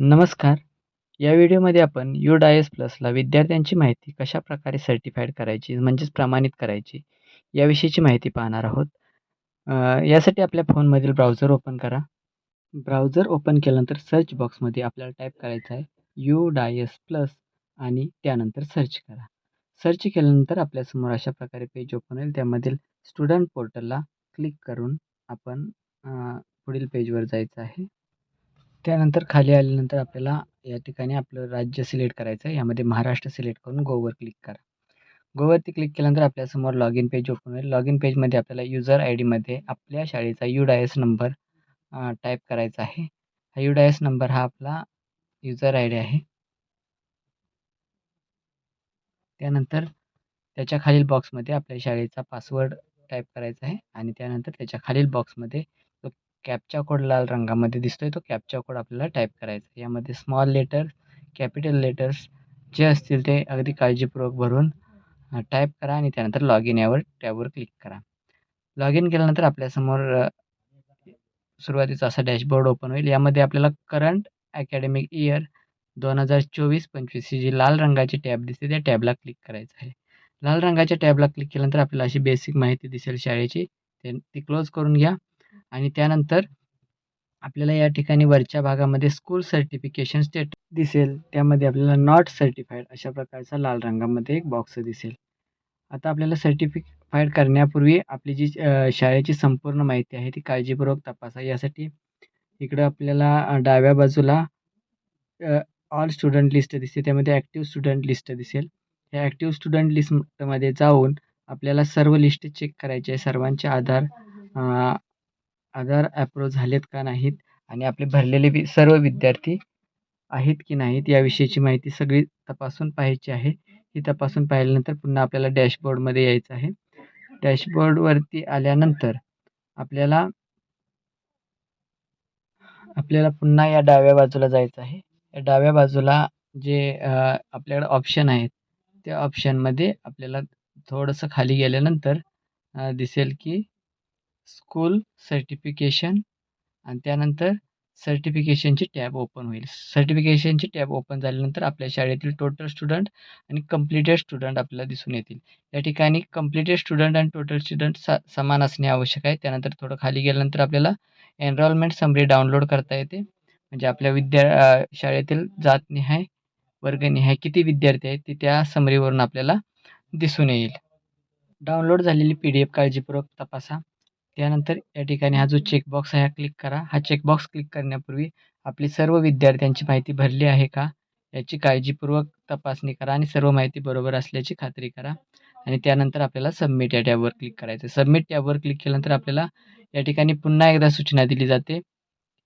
नमस्कार. या व्हिडिओमध्ये आपण यू डायस प्लसला विद्यार्थ्यांची माहिती कशाप्रकारे सर्टिफाईड करायची म्हणजेच प्रमाणित करायची याविषयीची माहिती पाहणार आहोत. यासाठी आपल्या फोनमधील ब्राउझर ओपन करा. ब्राउझर ओपन केल्यानंतर सर्च बॉक्समध्ये आपल्याला टाईप करायचं आहे यू डायस प्लस आणि त्यानंतर सर्च करा. सर्च केल्यानंतर आपल्यासमोर अशा प्रकारे पेज ओपन होईल. त्यामधील स्टुडंट पोर्टलला क्लिक करून आपण पुढील पेजवर जायचं आहे. त्यानंतर खाली आल्यानंतर आपल्याला या ठिकाणी आपलं राज्य सिलेक्ट करायचं आहे. यामध्ये महाराष्ट्र सिलेक्ट करून गोवर क्लिक करा. गोवरती क्लिक केल्यानंतर आपल्यासमोर लॉग इन पेज ओपन होईल. लॉग इन पेजमध्ये आपल्याला युजर आय डीमध्ये आपल्या शाळेचा यू डायस नंबर टाईप करायचा आहे. हा यू डायस नंबर हा आपला युजर आय डी आहे. त्यानंतर त्याच्या खालील बॉक्समध्ये आपल्या शाळेचा पासवर्ड टाईप करायचा आहे. आणि त्यानंतर त्याच्या खालील बॉक्समध्ये कॅपचा कोड लाल रंगामध्ये दिसतोय तो कॅपचा कोड आपल्याला टाईप करायचा आहे. यामध्ये स्मॉल लेटर कॅपिटल लेटर्स जे असतील ते अगदी काळजीपूर्वक भरून टाईप करा आणि त्यानंतर लॉग इन यावर टॅबवर क्लिक करा. लॉग इन केल्यानंतर आपल्यासमोर सुरुवातीचा असा डॅशबोर्ड ओपन होईल. यामध्ये आपल्याला करंट अकॅडमिक इयर दोन हजार चोवीस पंचवीस ही जी लाल रंगाची टॅब दिसते त्या टॅबला क्लिक करायचं आहे. लाल रंगाच्या टॅबला क्लिक केल्यानंतर आपल्याला अशी बेसिक माहिती दिसेल शाळेची. ते ती क्लोज करून घ्या. आणि त्यानंतर आपल्याला या ठिकाणी वरच्या भागामध्ये स्कूल सर्टिफिकेशन स्टेट दिसेल. त्यामध्ये आपल्याला नॉट सर्टिफाईड अशा प्रकारचा लाल रंगामध्ये एक बॉक्स दिसेल. आता आपल्याला सर्टिफिकफाईड करण्यापूर्वी आपली जी शाळेची संपूर्ण माहिती आहे ती काळजीपूर्वक तपासा. यासाठी इकडं आपल्याला डाव्या बाजूला ऑल स्टुडंट लिस्ट दिसते. त्यामध्ये ॲक्टिव्ह स्टुडंट लिस्ट दिसेल. या ॲक्टिव्ह स्टुडंट लिस्टमध्ये जाऊन आपल्याला सर्व लिस्ट चेक करायचे आहे. सर्वांचे आधार आधार ॲप्रूव्ह झालेत का नाहीत आणि आपले भरलेले वि सर्व विद्यार्थी आहेत की नाहीत याविषयीची माहिती सगळी तपासून पाहायची आहे. ही तपासून पाहिल्यानंतर पुन्हा आपल्याला डॅशबोर्डमध्ये यायचं आहे. डॅशबोर्डवरती आल्यानंतर आपल्याला आपल्याला पुन्हा या डाव्या बाजूला जायचं आहे. या डाव्या बाजूला जे आपल्याकडे ऑप्शन आहेत त्या ऑप्शनमध्ये आपल्याला थोडंसं खाली गेल्यानंतर दिसेल की स्कूल सर्टिफिकेशन आणि त्यानंतर सर्टिफिकेशनची टॅब ओपन होईल. सर्टिफिकेशनची टॅब ओपन झाल्यानंतर आपल्या शाळेतील टोटल स्टुडंट आणि कम्प्लिटेड स्टुडंट आपल्याला दिसून येतील. या ठिकाणी कम्प्लिटेड स्टुडंट आणि टोटल स्टुडंट सा समान असणे आवश्यक आहे. त्यानंतर थोडं खाली गेल्यानंतर आपल्याला एनरॉलमेंट समरी डाउनलोड करता येते. म्हणजे आपल्या विद्या शाळेतील जातनिहाय वर्गनिहाय किती विद्यार्थी आहेत ते त्या समरीवरून आपल्याला दिसून येईल. डाउनलोड झालेली पी डी एफ काळजीपूर्वक तपासा. त्यानंतर या ठिकाणी हा जो चेकबॉक्स आहे हा क्लिक करा. हा चेकबॉक्स क्लिक करण्यापूर्वी आपली सर्व विद्यार्थ्यांची माहिती भरली आहे का? याची काळजीपूर्वक तपासणी करा आणि सर्व माहिती बरोबर असल्याची खात्री करा. आणि त्यानंतर आपल्याला सबमिट या टॅबवर क्लिक करायचं सबमिट टॅबवर क्लिक केल्यानंतर आपल्याला या ठिकाणी पुन्हा एकदा सूचना दिली जाते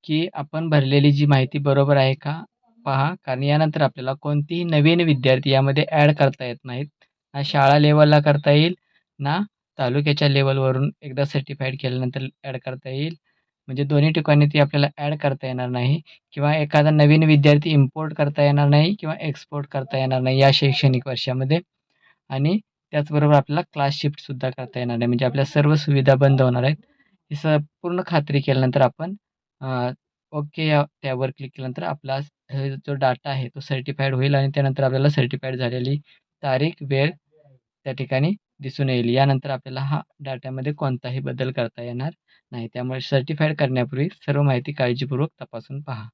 की आपण भरलेली जी माहिती बरोबर आहे का? पहा. कारण यानंतर आपल्याला कोणतीही नवीन विद्यार्थी यामध्ये ॲड करता येत नाहीत. ना शाळा लेवलला करता येईल ना तालुक्याच्या लेवलवरून एकदा सर्टिफाईड केल्यानंतर ॲड करता येईल. म्हणजे दोन्ही ठिकाणी ती आपल्याला ॲड करता येणार नाही किंवा एखादा नवीन विद्यार्थी इम्पोर्ट करता येणार नाही किंवा एक्सपोर्ट करता येणार नाही या शैक्षणिक वर्षामध्ये. आणि त्याचबरोबर आपल्याला क्लास शिफ्टसुद्धा करता येणार नाही. म्हणजे आपल्या सर्व सुविधा बंद होणार आहेत. ही स पूर्ण खात्री केल्यानंतर आपण ओके या त्यावर क्लिक केल्यानंतर आपला हे जो डाटा आहे तो सर्टिफाईड होईल आणि त्यानंतर आपल्याला सर्टिफाईड झालेली तारीख वेळ त्या ठिकाणी दिसून येईल. यानंतर आपल्याला हा डाट्यामध्ये कोणताही बदल करता येणार नाही. त्यामुळे सर्टिफाईड करण्यापूर्वी सर्व माहिती काळजीपूर्वक तपासून पहा.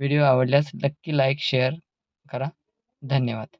व्हिडिओ आवडल्यास नक्की लाईक शेअर करा. धन्यवाद.